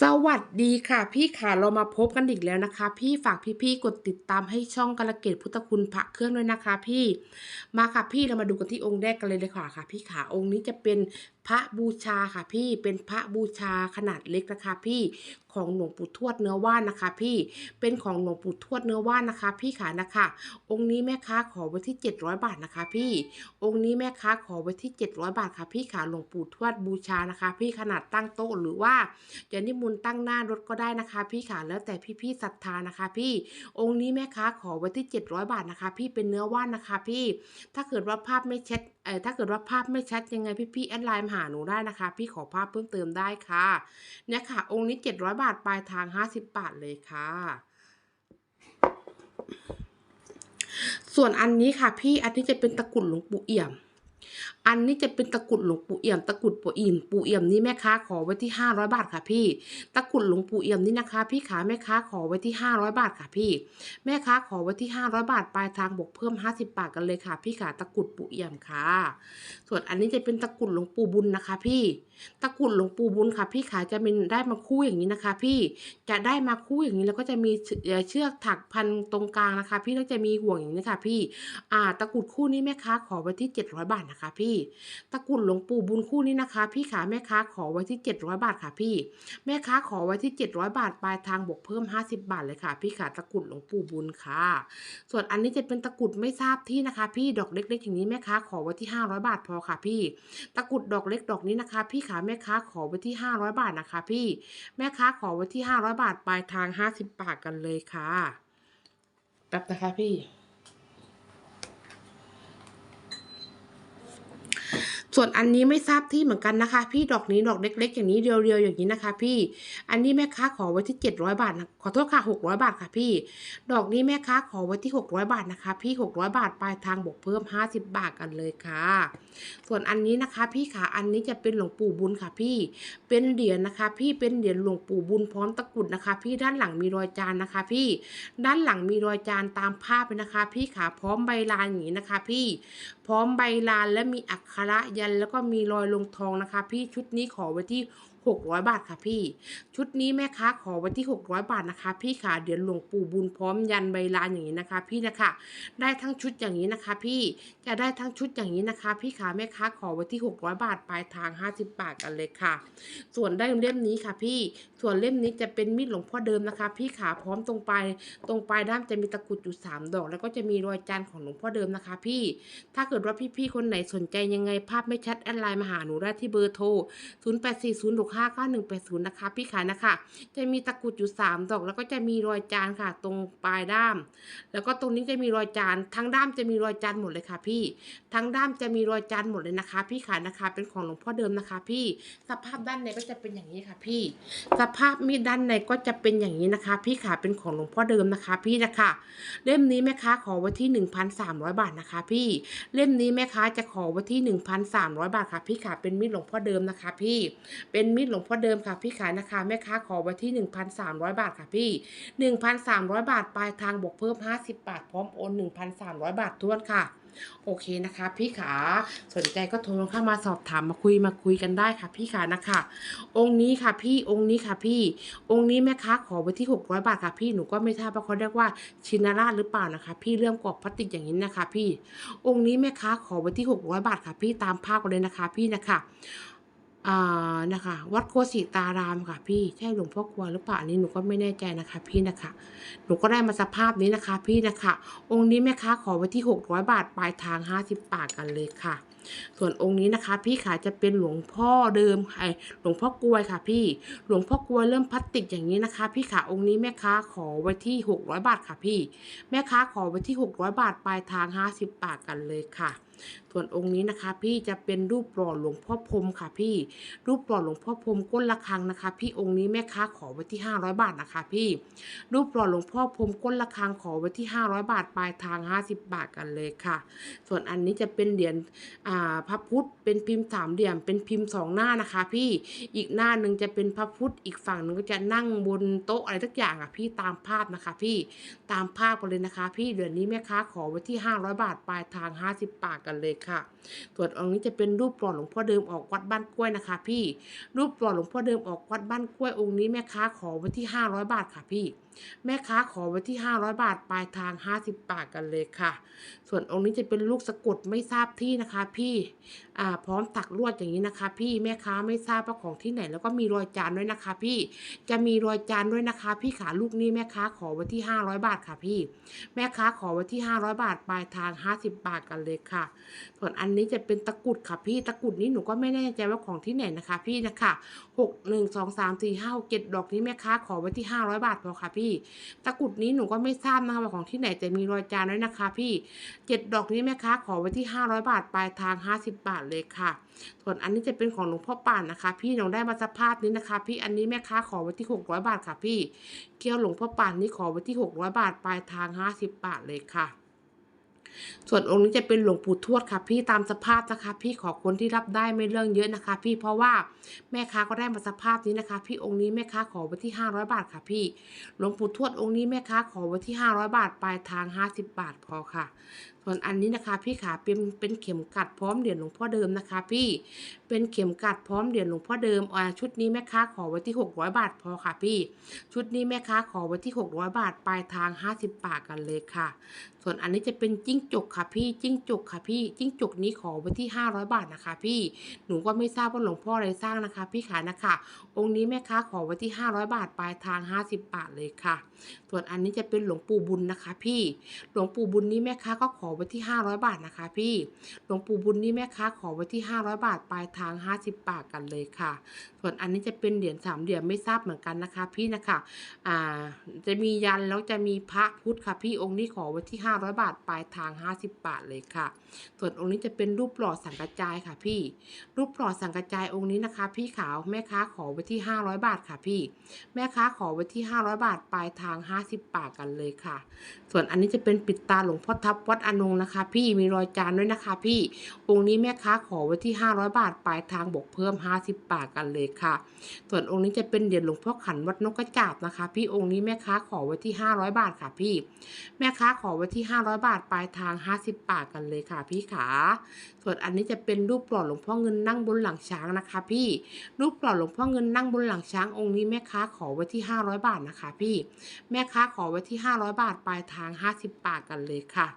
สวัสดีค่ะ พี่ค่ะเรามาพบกันอีกแล้วนะคะ พี่ฝากพี่ๆกดติดตามให้ช่องกระเกตพุทธคุณพระเครื่องด้วยนะคะ พี่มาค่ะพี่เรามาดูกันที่องค์แรกกันเลยเลยค่ะค่ะ พี่ขาองค์นี้จะเป็นพระบูชาค่ะพี่เป็นพระบูชาขนาดเล็กนะคะพี่ของหลวงปู่ทวดเนื้อว่านนะคะ พี่เป็นของหลวงปู่ทวดเนื้อว่านนะคะ พี่ขานะคะ องค์นี้แม่ค้าขอไว้ที่ 700 บาทนะคะ พี่ องค์นี้แม่ค้าขอไว้ที่ 700 บาทค่ะ พี่ขาหลวงปู่ทวดบูชานะคะ พี่ขนาดตั้งโต๊ะหรือว่าจะนิมนต์ตั้งหน้ารถก็ได้นะคะ พี่ขาแล้วแต่พี่ๆศรัทธานะคะ พี่ องค์นี้แม่ค้าขอไว้ที่ 700 บาทนะคะ พี่เป็นเนื้อว่านนะคะ พี่ ถ้าเกิดว่าภาพไม่เชัด ออถ้าเกิดว่าภาพไม่ชัดยังไงพี่ๆแอดไลน์มาหาหนูได้นะคะ พี่ขอภาพเพิ่มเติมได้ค่ะ เนี่ยค่ะ องค์นี้ 700 บาทปลายทาง 50 บาทเลยค่ะ ส่วนอันนี้ค่ะพี่อันนี้จะเป็นตะกุ่นหลวงปู่เอี่ยม อันนี้จะเป็นตะกุดหลวงปู่เอี่ยมตะกุดปู่อิ่มปู่เอี่ยมนี่แม่ค้าขอไว้ที่ห้าร้อยบาทค่ะพี่ ตะกุดหลวงปู่เอี่ยมนี่นะคะ พี่ขาแม่ค้าขอไว้ที่ห้าร้อยบาทค่ะพี่ แม่ค้าขอไว้ที่ห้าร้อยบาทปลายทางบวกเพิ่มห้าสิบบาทกันเลยค่ะ พี่ขาตะกุดปู่เอี่ยมค่ะ ส่วนอันนี้จะเป็นตะกุดหลวงปู่บุญนะคะ พี่ ตะกรุดหลวงปู่บุญค่ะ พี่ขาจะเป็นได้มาคู่อย่างนี้นะคะ พี่จะได้มาคู่อย่างนี้แล้วก็จะมีเชือกถักพันตรงกลางนะคะ พี่แล้วจะมีห่วงอย่างนี้ค่ะ พี่อ่าตะกรุดคู่นี้แม่ค้าขอไว้ที่เจ็ดร้อยบาทนะคะ พี่ ตะกรุดหลวงปู่บุญคู่นี้นะคะ พี่ขาแม่ค้าขอไว้ที่เจ็ดร้อยบาทค่ะ พี่ แม่ค้าขอไว้ที่เจ็ดร้อยบาทปลายทางบวกเพิ่มห้าสิบาทเลยค่ะ พี่ขาตะกรุดหลวงปู่บุญค่ะ ส่วนอันนี้จะเป็นตะกรุดไม่ทราบที่นะคะ พี่ดอกเล็กๆอย่างนี้แม่ค้าขอไว้ที่ห้าร้อยบาทพอค่ะ พี่ ตะกรุดดอกเล็กดอกนี้นะคะ พี่ค่ะแม่ค้าขอไว้ที่ห้าร้อยบาทนะคะ พี่แม่ค้าขอไว้ที่ห้าร้อยบาทปลายทางห้าสิบบาทกันเลยค่ะแป๊บนะคะพี่ ส่วนอันนี้ไม่ทราบที่เหมือนกันนะคะ พี่ดอกนี้ดอกเล็ก ๆ อย่างนี้เรียวๆอย่างนี้นะคะ พี่ อันนี้แม่ค้าขอไว้ที่เจ็ดร้อยบาทนะขอโทษค่ะหกร้อยบาทค่ะพี่ ดอกนี้แม่ค้าขอไว้ที่หกร้อยบาทนะคะ พี่หกร้อยบาทปลายทางบวกเพิ่มห้าสิบบาทกันเลยค่ะ ส่วนอันนี้นะคะ พี่ขาอันนี้จะเป็นหลวงปู่บุญค่ะพี่ เป็นเหรียญนะคะ พี่เป็นเหรียญหลวงปู่บุญพร้อมตะกรุดนะคะ พี่ด้านหลังมีรอยจานนะคะ พี่ ด้านหลังมีรอยจานตามภาพเลยนะคะ พี่ขาพร้อมใบลานอย่างนี้นะคะ พี่ พร้อมใบลานและมีอักขระยันแล้วก็มีรอยลงทองนะคะ พี่ชุดนี้ขอไว้ที่ 600 บาทค่ะพี่ ชุดนี้แม่ค้าขอไว้ที่ 600 บาทนะคะ พี่ขาเดี๋ยวหลวงปู่บุญพร้อมยันใบลานอย่างนี้นะคะ พี่นะคะ ได้ทั้งชุดอย่างนี้นะคะ พี่จะได้ทั้งชุดอย่างนี้นะคะ พี่ขาแม่ค้าขอไว้ที่ 600 บาทปลายทาง 50 บาทกันเลยค่ะ ส่วนได้เล่มนี้ค่ะพี่ ส่วนเล่มนี้จะเป็นมีดหลวงพ่อเดิมนะคะ พี่ขาพร้อมตรงปลายตรงปลายด้ามจะมีตะกุดอยู่สามดอก แล้วก็จะมีรอยจานของหลวงพ่อเดิมนะคะ พี่ ถ้าเกิดว่าพี่ๆคนไหนสนใจยังไงภาพไม่ชัดแอดไลน์มาหาหนูได้ที่เบอร์โทร0840659180 นะคะ พี่ขานะคะ จะมีตะกรุดอยู่ 3 ดอก แล้วก็จะมีรอยจานค่ะ ตรงปลายด้าม แล้วก็ตรงนี้จะมีรอยจานทั้งด้ามจะมีรอยจานหมดเลยค่ะ พี่ ทั้งด้ามจะมีรอยจานหมดเลยนะคะ พี่ขานะคะ เป็นของหลวงพ่อเดิมนะคะ พี่ สภาพด้านในก็จะเป็นอย่างนี้ค่ะ พี่ สภาพมีดด้านในก็จะเป็นอย่างนี้นะคะ พี่ขาเป็นของหลวงพ่อเดิมนะคะ พี่นะคะ เล่มนี้แม่ค้าขอไว้ที่ 1,300 บาทนะคะ พี่ เล่มนี้แม่ค้าจะขอไว้ที่ 1,300 บาทค่ะ พี่ขาเป็นมีดหลวงพ่อเดิมนะคะ พี่ เป็นมีดหลวงพ่อเดิมค่ะพี่ขายนะคะแม่ค้าขอไว้ที่ 1,300 บาทค่ะพี่ 1,300 บาทปลายทางบวกเพิ่ม 50 บาท พร้อมโอน 1,300 บาททวนค่ะ โอเคนะคะ พี่ขาสนใจก็โทรเข้ามาสอบถามมาคุยมาคุยกันได้ค่ะ พี่ขานะคะ องค์นี้ค่ะพี่องค์นี้ค่ะพี่ องค์นี้แม่ค้าขอไว้ที่ 600 บาทค่ะพี่หนูก็ไม่ทราบว่าเขาเรียกว่าชินาราชหรือเปล่านะคะ พี่เรื่องกรอบพลาสติกอย่างนี้นะคะ พี่ องค์นี้แม่ค้าขอไว้ที่ 600 บาทค่ะ พี่ตามภาพกันเลยนะคะ พี่นะคะ อ่านะคะ วัดโคสิตารามค่ะ พี่ใช่หลวงพ่อกลัวหรือเปล่าอันนี้หนูก็ไม่แน่ใจนะคะ พี่นะคะ หนูก็ได้มาสภาพนี้นะคะ พี่นะคะ องค์นี้แม่ค้าขอไว้ที่ 600 บาทปลายทาง 50 บาทกันเลยค่ะ ส่วนองค์นี้นะคะ พี่ขาจะเป็นหลวงพ่อเดิมไอหลวงพ่อกลวยค่ะ พี่หลวงพ่อกลวยเริ่มพลาสติกอย่างนี้นะคะ พี่ขาองค์นี้แม่ค้าขอไว้ที่ 600 บาทค่ะ พี่ แม่ค้าขอไว้ที่ 600 บาทปลายทาง 50 บาทกันเลยค่ะ ส่วนองค์นี้นะคะ พี่จะเป็นรูปหล่อหลวงพ่อพรมค่ะพี่ รูปหล่อหลวงพ่อพรมก้นระฆังนะคะ พี่องค์นี้แม่ค้าขอไว้ที่ 500 บาทนะคะ พี่ รูปหล่อหลวงพ่อพรมก้นระฆังขอไว้ที่ 500 บาทปลายทาง 50 บาทกันเลยค่ะ ส่วนอันนี้จะเป็นเหรียญพระพุทธเป็นพิมพ์สามเหลี่ยมเป็นพิมพ์สองหน้านะคะ พี่อีกหน้าหนึ่งจะเป็นพระพุทธอีกฝั่งหนึ่งก็จะนั่งบนโต๊ะอะไรทุกอย่างอะพี่ตามภาพนะคะ พี่ตามภาพกันเลยนะคะ พี่เหรียญนี้แม่ค้าขอไว้ที่ 500 บาทปลายทาง 50 บาทกันกันเลยค่ะ ส่วนองค์นี้จะเป็นรูปหล่อหลวงพ่อเดิมออกวัดบ้านกล้วยนะคะ พี่ รูปหล่อหลวงพ่อเดิมออกวัดบ้านกล้วยองค์นี้แม่ค้าขอไว้ที่ 500 บาทค่ะพี่แม่ค้าขอไว้ที่ 500 บาท ปลายทาง 50 บาทกันเลยค่ะ ส่วนองค์นี้จะเป็นลูกสะกดไม่ทราบที่นะคะ พี่อ่าพร้อมตักลวดอย่างนี้นะคะ พี่แม่ค้าไม่ทราบว่าของที่ไหน แล้วก็มีรอยจานด้วยนะคะ พี่จะมีรอยจานด้วยนะคะ พี่ขาลูกนี้แม่ค้าขอไว้ที่ 500 บาทค่ะพี่ แม่ค้าขอไว้ที่ 500 บาท ปลายทาง 50 บาทกันเลยค่ะ ส่วนอันนี้จะเป็นตะกุดค่ะพี่ตะกุดนี้หนูก็ไม่แน่ใจว่าของที่ไหนนะคะ พี่นะคะหกหนึ่งสองสามสี่ห้าเจ็ดดอกนี้แม่ค้าขอไว้ที่ 500 บาทพอค่ะพี่ตะกรุดนี้หนูก็ไม่ทราบนะคะว่าของที่ไหนแต่มีรอยจานด้วยนะคะ พี่เจ็ดดอกนี้แม่ค้าขอไว้ที่ 500 บาทปลายทาง 50 บาทเลยค่ะ ส่วนอันนี้จะเป็นของหลวงพ่อป่านนะคะ พี่หนูได้มาสภาพนี้นะคะ พี่อันนี้แม่ค้าขอไว้ที่ 600 บาทค่ะ พี่เกี้ยวหลวงพ่อป่านนี้ขอไว้ที่ 600 บาทปลายทาง 50 บาทเลยค่ะ ส่วนองค์นี้จะเป็นหลวงปู่ทวดค่ะ พี่ตามสภาพนะคะ พี่ขอคนที่รับได้ไม่เรื่องเยอะนะคะ พี่เพราะว่าแม่ค้าก็ได้มาสภาพนี้นะคะ พี่องค์นี้แม่ค้าขอไว้ที่ 500 บาทค่ะพี่หลวงปู่ทวดองค์นี้แม่ค้าขอไว้ที่ 500 บาทปลายทาง 50 บาทพอค่ะ ส่วนอันนี้นะคะ พี่ขาเป็นเป็นเข็มกัดพร้อมเหรียญหลวงพ่อเดิมนะคะ พี่เป็นเข็มกัดพร้อมเหรียญหลวงพ่อเดิมอ่าชุดนี้แม่ค้าขอไว้ที่ 600 บาทพอค่ะพี่ ชุดนี้แม่ค้าขอไว้ที่ 600 บาทปลายทาง 50 บาทกันเลยค่ะ ส่วนอันนี้จะเป็นจิ้งจกค่ะพี่จิ้งจกค่ะพี่จิ้งจกนี้ขอไว้ที่ 500 บาทนะคะ พี่หนูก็ไม่ทราบว่าหลวงพ่ออะไรสร้างนะคะ พี่ขานะคะ องค์นี้แม่ค้าขอไว้ที่ 500 บาทปลายทาง 50 บาทเลยค่ะ ส่วนอันนี้จะเป็นหลวงปู่บุญนะคะ พี่หลวงปู่บุญนี้แม่ค้าก็ขอไไว้ที่ 500 บาทนะคะ พี่ หลวงปู่บุญนี้แม่ค้าขอไว้ที่ 500 บาทปลายทาง 50 บาทกันเลยค่ะ ส่วนอันนี้จะเป็นเหรียญสามเหรียญไม่ทราบเหมือนกันนะคะ พี่นะคะ อ่า จะมียันแล้วจะมีพระพุทธค่ะ พี่องค์นี้ขอไว้ที่ 500 บาทปลายทาง 50 บาทเลยค่ะ ส่วนองค์นี้จะเป็นรูปหล่อสังกระจายค่ะ พี่ รูปหล่อสังกระจายองค์นี้นะคะ พี่ขาวแม่ค้าขอไว้ที่ 500 บาทค่ะ พี่ แม่ค้าขอไว้ที่ 500 บาทปลายทาง 50 บาทกันเลยค่ะ ส่วนอันนี้จะเป็นปิดตาหลวงพ่อทับวัดอนงนะคะ พี่มีรอยจานด้วยนะคะพี่องค์นี้แม่ค้าขอไว้ที่ 500 บาทปลายทางบวกเพิ่ม 50 บาทกันเลยค่ะ ส่วนองค์นี้จะเป็นเหรียญหลวงพ่อขันวัดนกกระจาบนะคะ พี่องค์นี้แม่ค้าขอไว้ที่ 500 บาทค่ะพี่ แม่ค้าขอไว้ที่ 500 บาทปลายทาง 50 บาทกันเลยค่ะพี่ขาส่วนอันนี้จะเป็นรูปหล่อหลวงพ่อเงินนั่งบนหลังช้างนะคะ พี่ รูปหล่อหลวงพ่อเงินนั่งบนหลังช้างองค์นี้แม่ค้าขอไว้ที่ 500 บาทนะคะ พี่ แม่ค้าขอไว้ที่ 500 บาทปลายทาง 50 บาทกันเลยค่ะ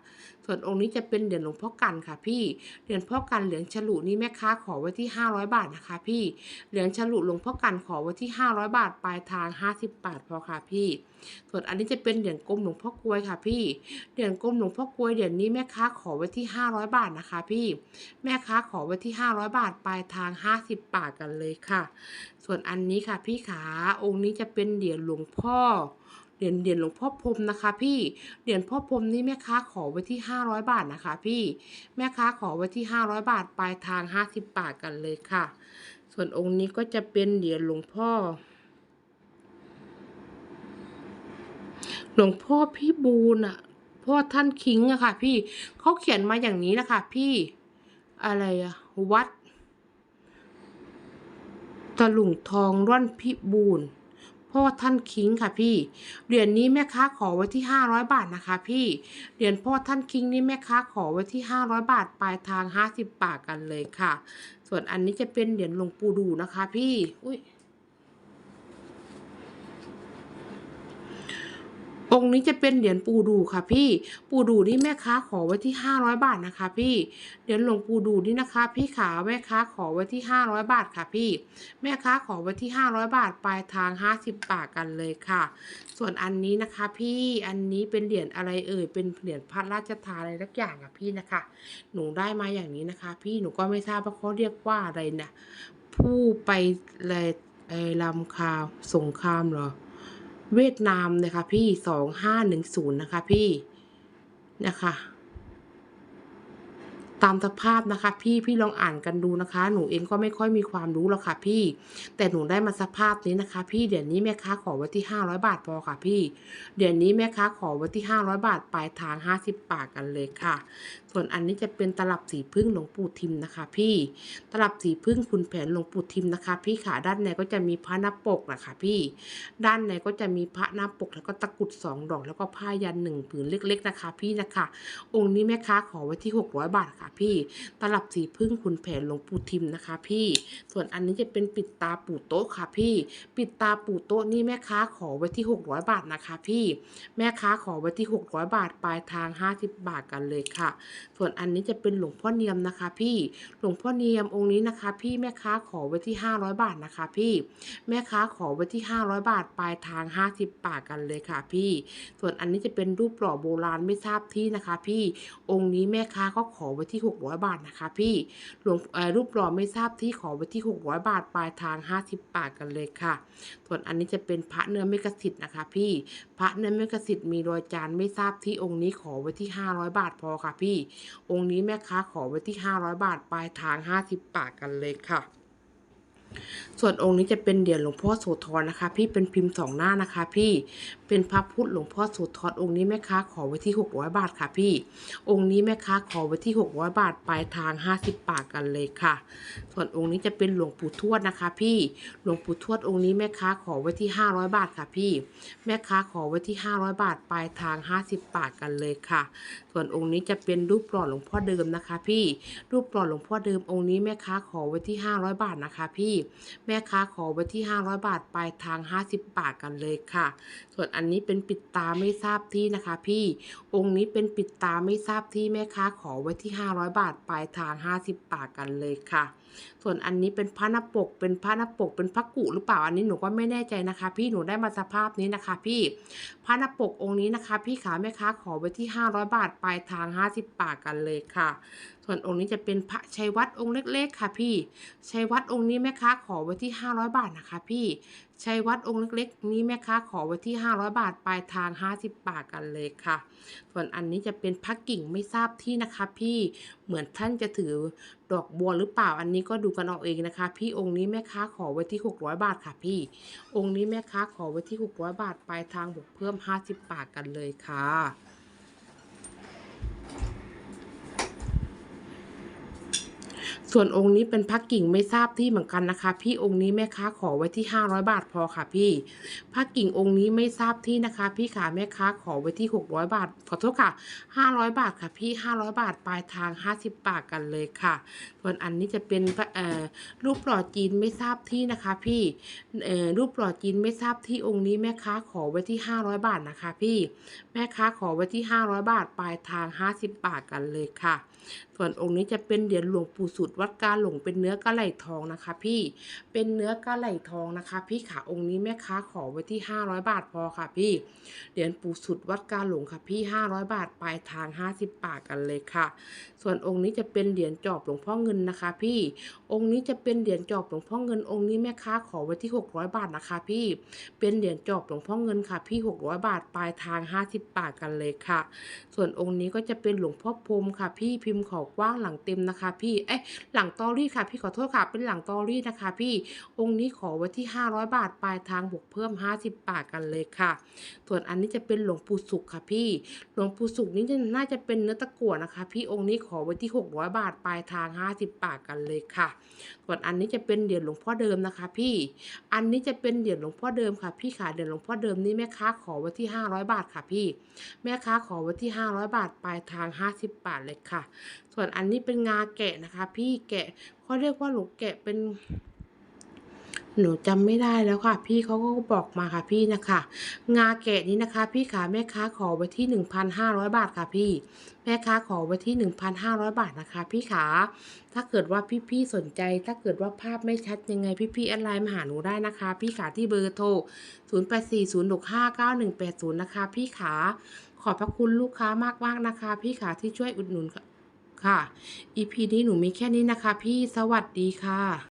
ส่วนองค์นี้จะเป็นเหรียญหลวงพ่อกันค่ะ พี่ เหรียญพ่อกันเหรียญฉลุนี่แม่ค้าขอไว้ที่ 500 บาทนะคะ พี่ เหรียญฉลุหลวงพ่อกันขอไว้ที่ 500 บาทปลายทาง 50 บาทพอค่ะพี่ ส่วนอันนี้จะเป็นเหรียญกลมหลวงพ่อกลวยค่ะ พี่ เหรียญกลมหลวงพ่อกลวยเหรียญนี้แม่ค้าขอไว้ที่ 500 บาทนะคะ พี่ แม่ค้าขอไว้ที่ 500 บาทปลายทาง 50 บาทกันเลยค่ะ ส่วนอันนี้ค่ะ พี่ขาองค์นี้จะเป็นเหรียญหลวงพ่อเหรียญเหรียญหลวงพ่อพรมนะคะ พี่ เหรียญพ่อพรมนี่แม่ค้าขอไว้ที่ 500 บาทนะคะ พี่ แม่ค้าขอไว้ที่ 500 บาทปลายทาง 50 บาทกันเลยค่ะ ส่วนองค์นี้ก็จะเป็นเหรียญหลวงพ่อ หลวงพ่อพี่บูนอะพ่อท่านคิงอะค่ะ พี่เขาเขียนมาอย่างนี้นะคะพี่อะไรอะวัดตะลุงทองร่อนพิบูลพ่อท่านคิงค่ะพี่เหรียญนี้แม่ค้าขอไว้ที่ห้าร้อยบาทนะคะ พี่เหรียญพ่อท่านคิงนี่แม่ค้าขอไว้ที่ห้าร้อยบาทปลายทางห้าสิบบาทกันเลยค่ะ ส่วนอันนี้จะเป็นเหรียญหลวงปู่ดูนะคะ พี่อุ้ย องค์นี้จะเป็นเหรียญปูดูค่ะพี่ ปูดูนี่แม่ค้าขอไว้ที่ห้าร้อยบาทนะคะ พี่เหรียญหลวงปูดูนี่นะคะ พี่ขาแม่ค้าขอไว้ที่ห้าร้อยบาทค่ะพี่ แม่ค้าขอไว้ที่ห้าร้อยบาทปลายทางห้าสิบบาทกันเลยค่ะ ส่วนอันนี้นะคะ พี่อันนี้เป็นเหรียญอะไรเอ่ยเป็นเหรียญพระราชทานอะไรสักอย่างอะพี่นะคะ หนูได้มาอย่างนี้นะคะ พี่หนูก็ไม่ทราบว่าเขาเรียกว่าอะไรนะผู้ไปเลยไอ้ลำคาวสงครามเหรอ เวียดนามนะคะพี่สองห้าหนึ่งศูนย์นะคะพี่นะคะ ตามสภาพนะคะ พี่พี่ลองอ่านกันดูนะคะ หนูเองก็ไม่ค่อยมีความรู้หรอกค่ะ พี่ แต่หนูได้มาสภาพนี้นะคะ พี่เดี๋ยวนี้แม่ค้าขอไว้ที่ห้าร้อยบาทพอค่ะ พี่ เดี๋ยวนี้แม่ค้าขอไว้ที่ห้าร้อยบาทปลายทางห้าสิบบาทกันเลยค่ะ ส่วนอันนี้จะเป็นตลับสีพึ่งหลวงปู่ทิมนะคะ พี่ ตลับสีพึ่งคุณแผนหลวงปู่ทิมนะคะ พี่ขาด้านในก็จะมีพระหน้าปกนะคะพี่ ด้านในก็จะมีพระหน้าปกแล้วก็ตะกรุดสองดอกแล้วก็ผ้ายันหนึ่งผืนเล็ก ๆนะคะ พี่นะคะ องค์นี้แม่ค้าขอไว้ที่ 600 บาทค่ะพี่ ตลับสีพึ่งคุณแผนหลวงปู่ทิมนะคะ พี่ ส่วนอันนี้จะเป็นปิดตาปู่โต๊ะค่ะพี่ ปิดตาปู่โต๊ะนี่แม่ค้าขอไว้ที่ 600 บาทนะคะ พี่ แม่ค้าขอไว้ที่ 600 บาทปลายทาง 50 บาทกันเลยค่ะส่วนอันนี้จะเป็นหลวงพ่อเนียมนะคะ พี่หลวงพ่อเนียมองค์นี้นะคะ พี่แม่ค้าขอไว้ที่ 500 บาทนะคะ พี่แม่ค้าขอไว้ที่ 500 บาทปลายทาง 50บาทกันเลยค่ะ พี่ ส่วนอันนี้จะเป็นรูปหล่อโบราณไม่ทราบที่นะคะ พี่องค์นี้แม่ค้าก็ขอไว้ที่ 600 บาทนะคะ พี่หลวงรูปหล่อไม่ทราบที่ขอไว้ที่ 600 บาทปลายทาง 50บาทกันเลยค่ะ ส่วนอันนี้จะเป็นพระเนื้อเมกสิทธิ์นะคะ พี่พระเนื้อเมกสิทธิ์มีรอยจานไม่ทราบที่องค์นี้ขอไว้ที่ 500 บาทพอค่ะ พี่องค์นี้แม่ค้าขอไว้ที่ 500 บาท ปลายทาง 50 บาทกันเลยค่ะ ส่วนองค์นี้จะเป็นเหรียญหลวงพ่อโสธรนะคะ พี่เป็นพิมพ์สองหน้านะคะ พี่เป็นพระพุทธหลวงพ่อโสธรองค์นี้แม่ค้าขอไว้ที่ 600 บาทค่ะพี่ องค์นี้แม่ค้าขอไว้ที่ 600 บาทปลายทาง 50บาทกันเลยค่ะ ส่วนองค์นี้จะเป็นหลวงปู่ทวดนะคะ พี่หลวงปู่ทวดองค์นี้แม่ค้าขอไว้ที่ 500 บาทค่ะพี่ แม่ค้าขอไว้ที่ 500 บาทปลายทาง 50บาทกันเลยค่ะ ส่วนองค์นี้จะเป็นรูปหล่อหลวงพ่อเดิมนะคะ พี่รูปหล่อหลวงพ่อเดิมองค์นี้แม่ค้าขอไว้ที่ 500 บาทนะคะ พี่แม่ค้าขอไว้ที่ 500 บาทปลายทาง 50 บาทกันเลยค่ะ ส่วนอันนี้เป็นปิดตาไม่ทราบที่นะคะ พี่องค์นี้เป็นปิดตาไม่ทราบที่แม่ค้าขอไว้ที่ 500 บาทปลายทาง 50 บาทกันเลยค่ะ ส่วนอันนี้เป็นพระนปก เป็นพระนปก เป็นพระกุหรือเปล่า อันนี้หนูก็ไม่แน่ใจนะคะ พี่หนูได้มาสภาพนี้นะคะ พี่พระนปกองค์นี้นะคะ พี่ขาแม่ค้าขอไว้ที่ 500 บาทปลายทาง 50บาทกันเลยค่ะ ส่วนองค์นี้จะเป็นพระชัยวัดองค์เล็ก ๆ ค่ะ พี่ชัยวัดองค์นี้แม่ค้าขอไว้ที่ 500 บาทนะคะ พี่ ชัยวัดองค์เล็กๆ นี้แม่ค้าขอไว้ที่ 500 บาท ปลายทาง 50 บาทกันเลยค่ะ ส่วนอันนี้จะเป็นพักกิ่งไม่ทราบที่นะคะ พี่เหมือนท่านจะถือดอกบัวหรือเปล่า อันนี้ก็ดูกันเอาเองนะคะ พี่องค์นี้แม่ค้าขอไว้ที่ 600 บาทค่ะพี่ องค์นี้แม่ค้าขอไว้ที่ 600 บาท ปลายทางบวกเพิ่ม 50 บาทกันเลยค่ะ ส่วนองค์นี้เป็นพระกิ่งไม่ทราบที่เหมือนกันนะคะ พี่องค์นี้แม่ค้าขอไว้ที่ 500 บาทพอค่ะพี่พระกิ่งองค์นี้ไม่ทราบที่นะคะ พี่ขาแม่ค้าขอไว้ที่ 600 บาท ขอโทษค่ะ 500 บาทค่ะพี่ 500 บาทปลายทาง 50 บาทกันเลยค่ะ ส่วนอันนี้จะเป็นรูปหล่อจีนไม่ทราบที่นะคะ พี่รูปหล่อจีนไม่ทราบที่องค์นี้แม่ค้าขอไว้ที่ 500 บาทนะคะ พี่แม่ค้าขอไว้ที่ 500 บาทปลายทาง 50 บาทกันเลยค่ะส่วนองค์นี้จะเป็นเหรียญหลวงปู่สุดวัดกาหลงเป็นเนื้อกระไหลทองนะคะ พี่ เป็นเนื้อกระไหลทองนะคะ พี่ขาองค์นี้แม่ค้าขอไว้ที่ 500 บาทพอค่ะ พี่ เหรียญปู่สุดวัดกาหลงค่ะ พี่ 500 บาทปลายทาง 50 บาทกันเลยค่ะ ส่วนองค์นี้จะเป็นเหรียญจอบหลวงพ่อเงินนะคะ พี่ องค์นี้จะเป็นเหรียญจอบหลวงพ่อเงินองค์นี้แม่ค้าขอไว้ที่ 600 บาทนะคะ พี่ เป็นเหรียญจอบหลวงพ่อเงินค่ะ พี่ 600 บาทปลายทาง 50 บาทกันเลยค่ะ ส่วนองค์นี้ก็จะเป็นหลวงพ่อพรมค่ะ พี่พิมพ์ขอว้างหลังเต็มนะคะ พี่เอ๊ะหลังตอรี่ค่ะ พี่ขอโทษค่ะเป็นหลังตอรี่นะคะ พี่องค์นี้ขอไว้ที่ 500 บาทปลายทางบวกเพิ่ม 50 บาทกันเลยค่ะ ส่วนอันนี้จะเป็นหลวงปู่สุขค่ะพี่ หลวงปู่สุขนี่น่าจะเป็นเนื้อตะกั่วนะคะ พี่องค์นี้ขอไว้ที่ 600 บาทปลายทาง 50 บาทกันเลยค่ะ ส่วนอันนี้จะเป็นเหรียญหลวงพ่อเดิมนะคะ พี่ อันนี้จะเป็นเหรียญหลวงพ่อเดิมค่ะ พี่ขาเหรียญหลวงพ่อเดิมนี่แม่ค้าขอไว้ที่ 500 บาทค่ะพี่ แม่ค้าขอไว้ที่ 500 บาทปลายทาง 50 บาทเลยค่ะส่วนอันนี้เป็นงาแกะนะคะ พี่แกะเขาเรียกว่าหลูกแกะเป็น หนูจำไม่ได้แล้วค่ะ พี่เขาก็บอกมาค่ะพี่นะคะ งาแกะนี้นะคะ พี่ขาแม่ค้าขอไว้ที่1,500บาทค่ะพี่ แม่ค้าขอไว้ที่1,500บาทนะคะ พี่ขาถ้าเกิดว่าพี่ๆสนใจ ถ้าเกิดว่าภาพไม่ชัดยังไงพี่ๆแอดไลน์มาหาหนูได้นะคะ พี่ขาที่เบอร์โทร0840659180 นะคะ พี่ขาขอบพระคุณลูกค้ามากๆนะคะ พี่ขาที่ช่วยอุดหนุน ค่ะ EP นี้หนูมีแค่นี้นะคะพี่สวัสดีค่ะ